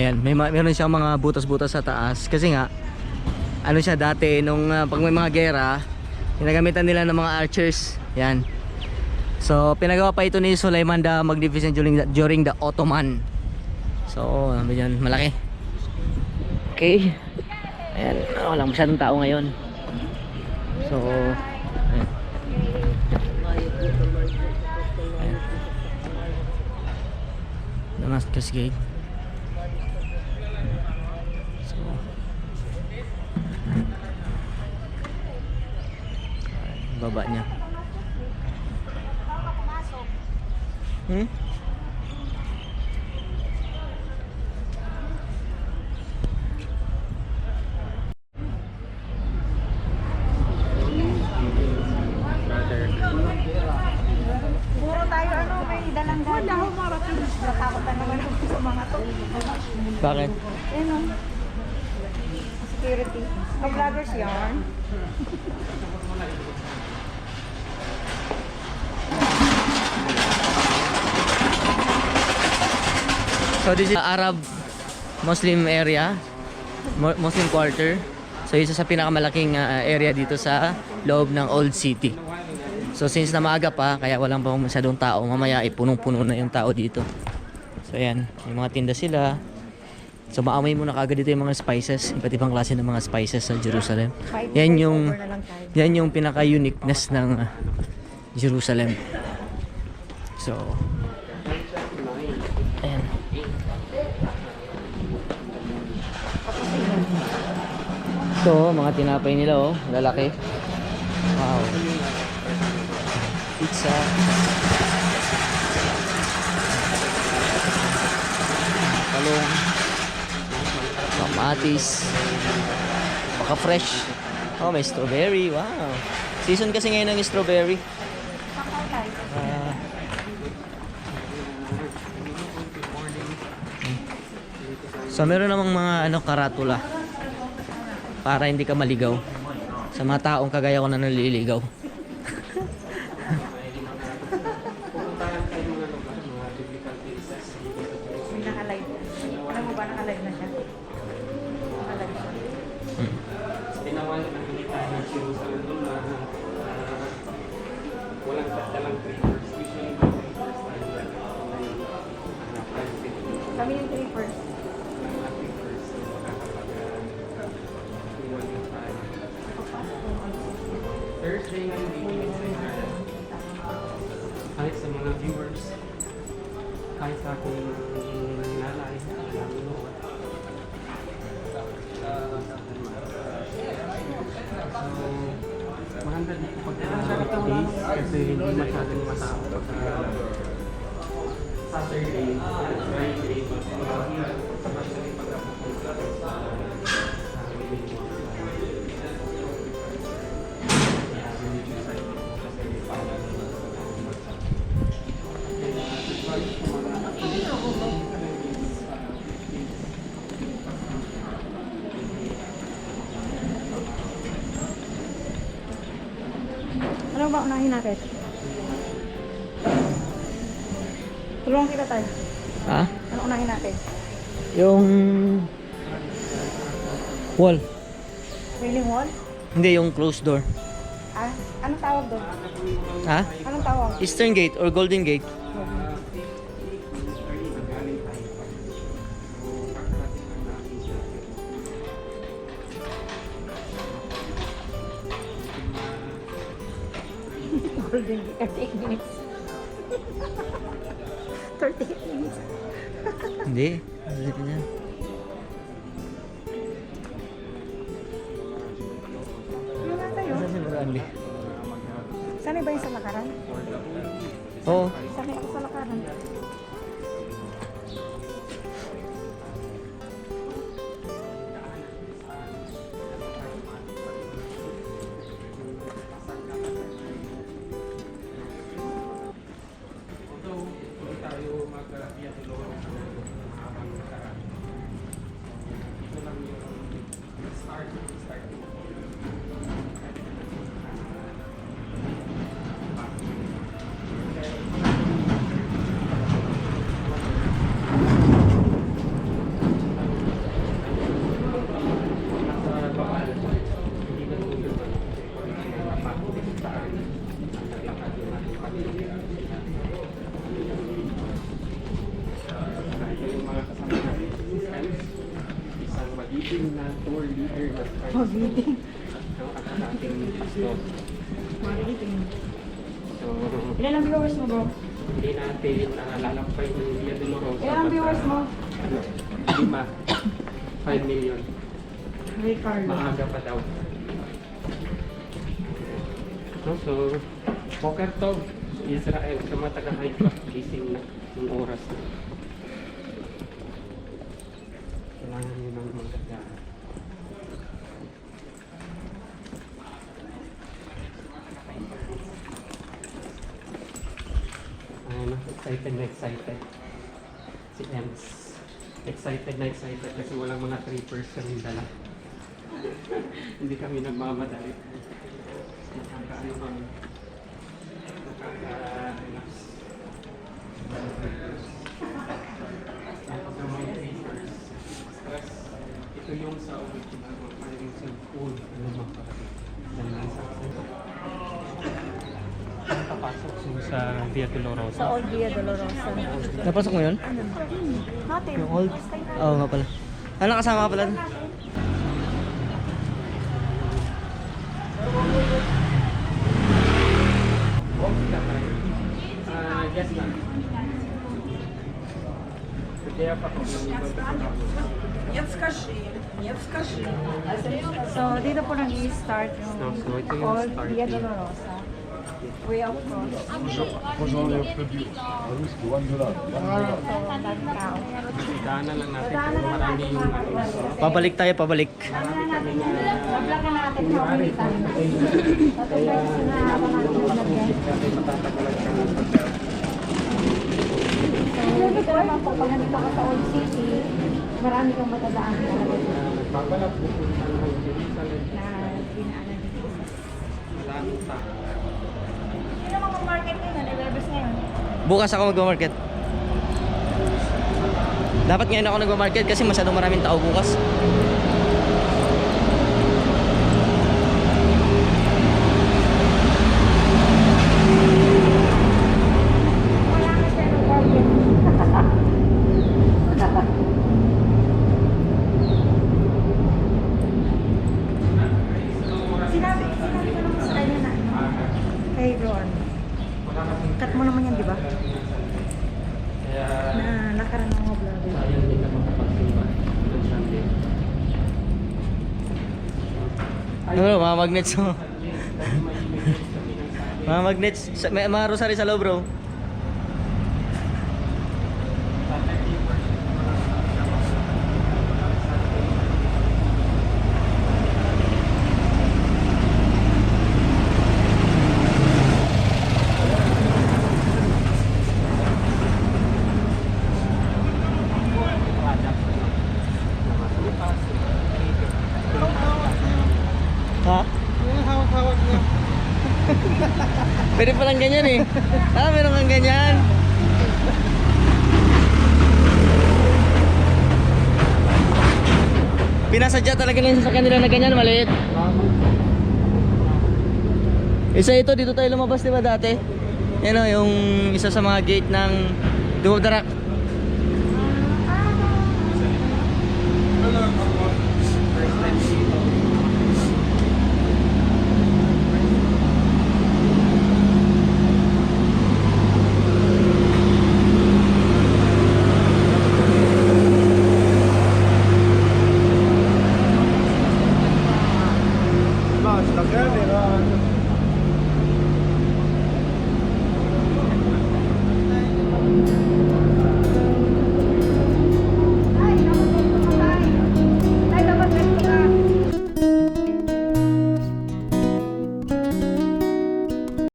Ayan, may ma- meron siyang mga butas-butas sa taas kasi nga ano siya dati nung ah, pag may mga gera, ginagamitan nila ng mga archers. Yan. So, pinagawa pa ito ni Sulaiman the Magnificent during the, during the Ottoman. So, ano malaki. Okay. Ayan, ah, walang masyadong tao ngayon. So, ayan. Ayan. Damascus Gate. So, ayan, baba niya. Hmm? Puro tayo ano, may dalang dali. Wala akong marating. Natakot na naman ako sa mga to. Bakit? Yan o. Security. Ka-vloggers yarn. So this is Arab Muslim area, Muslim quarter. So isa sa pinakamalaking ah, area dito sa loob ng Old City. So since na maaga pa, kaya walang pa masyadong tao, mamaya ay punong-puno na yung tao dito. So ayan, may mga tinda sila. So maamoy mo na kagad dito yung mga spices, iba't ibang klase ng mga spices sa Jerusalem. Yan yung yan yung pinaka-uniqueness ng ah, Jerusalem. So ayan. So, mga tinapay nila oh, lalaki. Wow. Pizza. Talong. Kamatis. Baka fresh. Oh, may strawberry. Wow. Season kasi ngayon ng strawberry. Ah. So meron namang mga ano karatula para hindi ka maligaw sa mga taong kagaya ko na naliligaw. Kami yung three first. Thursday sa inyo. Kahit sa mga viewers, kahit sa aking nanay, nanonood. So, maganda dito pag uh, days kasi hindi masyadong matao. Sa Saturday, Friday, Ano ba unahin natin? Tulungan kita tayo. Ha? Ano unahin natin? Yung wall. Wailing wall? Hindi yung closed door. Ah, anong tawag doon? Ha? Anong tawag? Eastern Gate or Golden Gate. Golden 38 minutes. 38 minutes. Hindi. Dito yan. Ano nga tayo? Saan si? Sanay ba yung sa lakaran? Oo. Gusto. Marketing. So, Ilan ang viewers mo, bro? hindi natin nalalampay ng Via Dolorosa. Ilan ang viewers mo? Ano, lima. 5 million. Ray Carlo. Maaga pa daw. No, so, poker to. Israel, sa mga taga-Haifa, gising na yung oras na. Kailangan nyo ng mga gagawin. Ano, excited na excited. Si Ems. Excited na excited kasi walang mga trippers kami dala. Hindi kami nagmamadali. Nakakaano kami. Nakaka-relax. Ito yung sa original. Parang yung sa full. Ano mga kapatid. Lang sa nakapasok sa Via Dolorosa. Sa Old Via Dolorosa. Napasok mo yun? Natin. Yung old? Oo oh, nga pala. Ano kasama ka pala? Yes, ma'am. So, dito po nag-i-start yung, so, so, yung Old Via Dolorosa. Oui, of course. Puno yung produce. At least 1 dollar. Daan na lang natin. Marami yung... Pabalik tayo, pabalik. Kaya... Kaya po, pag nandito ka sa Old City, marami kang matadaan talaga. Nagbabalap po po sa Old City. Na dinaanan dito. Maraming tao. Sino mga market ngayon? Elebes ngayon. Bukas ako mag-market. Dapat ngayon ako nag-market kasi masyadong maraming tao bukas. Wala na siya ng market. Sinabi, sinabi ko naman sa kanya na ano, kay Ron. Cut mo naman yan, di ba? Na nakarang mga vlogger. sayang hindi ka makapagsimba. Ano, mga magnets mo. mga magnets. May mga rosary sa loob, bro. Ha? Yung hawak-hawak niya. Ganyan eh. Ah, meron kang ganyan. Pinasadya talaga nila sa kanila na ganyan, maliit. Isa ito, dito tayo lumabas, di ba dati? Yan o, yung isa sa mga gate ng Dumodarak Instagram, meron. Eh.